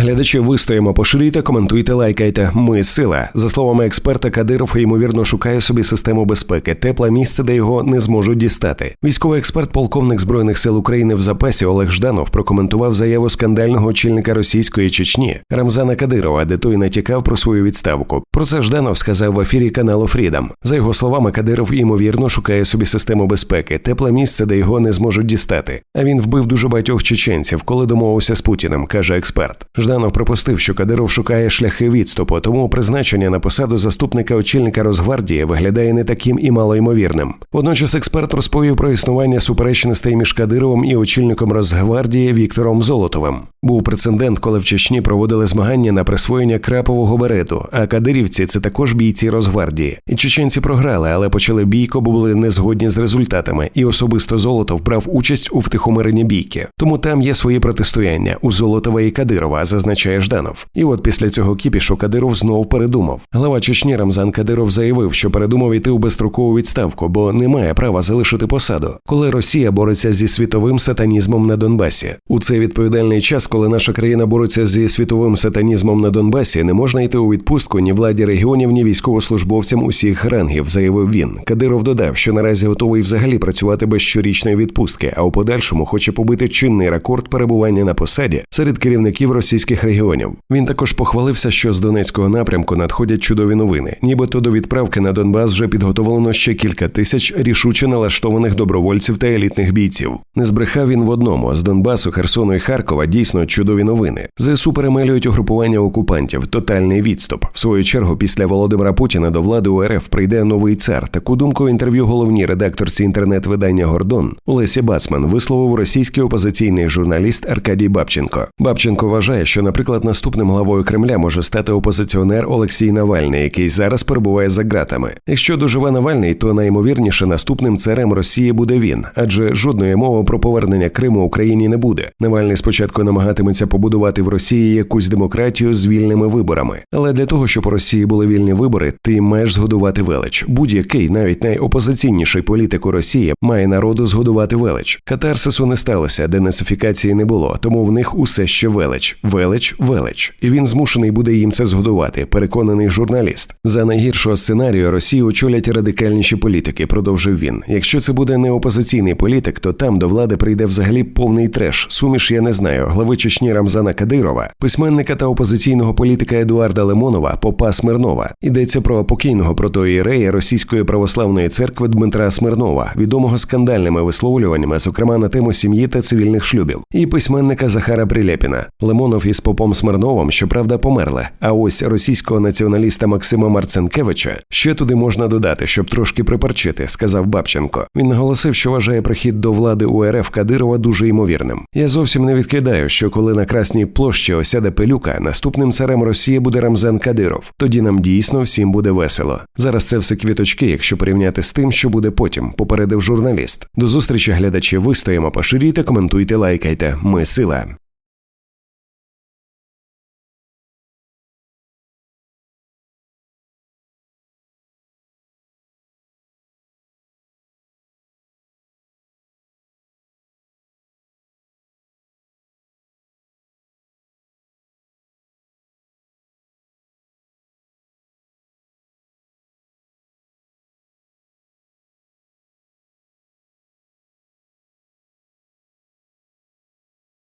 Глядачі вистоїмо, поширюйте, коментуйте, лайкайте. Ми сила. За словами експерта, Кадиров ймовірно шукає собі систему безпеки, тепле місце, де його не зможуть дістати. Військовий експерт, полковник збройних сил України в запасі Олег Жданов прокоментував заяву скандального очільника російської Чечні Рамзана Кадирова, де той натякав про свою відставку. Про це Жданов сказав в ефірі каналу Фрідом. За його словами, Кадиров ймовірно шукає собі систему безпеки, тепле місце, де його не зможуть дістати. А він вбив дуже багатьох чеченців, коли домовився з Путіним, каже експерт. Жданов припустив, що Кадиров шукає шляхи відступу, тому призначення на посаду заступника очільника Росгвардії виглядає не таким і малоймовірним. Водночас експерт розповів про існування суперечностей між Кадировим і очільником Росгвардії Віктором Золотовим. Був прецедент, коли в Чечні проводили змагання на присвоєння крапового берету. А кадирівці це також бійці Росгвардії. І чеченці програли, але почали бійко, бо були не згодні з результатами. І особисто Золотов брав участь у втихомиренні бійки. Тому там є свої протистояння у Золотова і Кадирова, зазначає Жданов. І от після цього кіпішу Кадиров знов передумав. Глава Чечні Рамзан Кадиров заявив, що передумав йти у безстрокову відставку, бо не має права залишити посаду, коли Росія бореться зі світовим сатанізмом на Донбасі. У цей відповідальний час, коли наша країна бореться зі світовим сатанізмом на Донбасі, не можна йти у відпустку ні владі регіонів, ні військовослужбовцям усіх рангів, заявив він. Кадиров додав, що наразі готовий взагалі працювати без щорічної відпустки, а у подальшому хоче побити чинний рекорд перебування на посаді серед керівників російських регіонів. Він також похвалився, що з Донецького напрямку надходять чудові новини. Нібито до відправки на Донбас вже підготовлено ще кілька тисяч рішуче налаштованих добровольців та елітних бійців. Не збрехав він в одному з Донбасу, Херсону і Харкова дійсно чудові новини. ЗСУ перемелюють угрупування окупантів, тотальний відступ. В свою чергу, після Володимира Путіна до влади у РФ прийде новий цар. Таку думку в інтерв'ю головній редакторці інтернет-видання Гордон Олесі Бацман висловив російський опозиційний журналіст Аркадій Бабченко. Бабченко вважає, що, наприклад, наступним главою Кремля може стати опозиціонер Олексій Навальний, який зараз перебуває за ґратами. Якщо доживе Навальний, то найімовірніше наступним царем Росії буде він, адже жодної мови про повернення Криму Україні не буде. Навальний спочатку намагатиметься побудувати в Росії якусь демократію з вільними виборами. Але для того, щоб у Росії були вільні вибори, ти маєш згодувати велич. Будь-який, навіть найопозиційніший політик у Росії, має народу згодувати велич. Катарсису не сталося, денацифікації не було, тому в них усе ще велич, велич, велич. І він змушений буде їм це згодувати. Переконаний журналіст. За найгіршого сценарію Росію очолять радикальніші політики. Продовжив він. Якщо це буде не опозиційний політик, то там до влади прийде взагалі повний треш. Суміш я не знаю. Глави Чечні Рамзана Кадирова, письменника та опозиційного політика Едуарда Лемонова, попа Смирнова. Йдеться про покійного протоієрея Російської православної церкви Дмитра Смирнова, відомого скандальними висловлюваннями, зокрема на тему сім'ї та цивільних шлюбів, і письменника Захара Прилєпіна. Лемонов із попом Смирновим, щоправда, померли. А ось російського націоналіста Максима Марценкевича ще туди можна додати, щоб трошки припарчити, сказав Бабченко. Він наголосив, що вважає прихід до влади УРФ Кадирова дуже ймовірним. Я зовсім не відкидаю, що коли на Красній площі осяде пилюка, наступним царем Росії буде Рамзан Кадиров. Тоді нам дійсно всім буде весело. Зараз це все квіточки, якщо порівняти з тим, що буде потім, попередив журналіст. До зустрічі глядачі вистоїмо, поширюйте, коментуйте, лайкайте. Ми сила.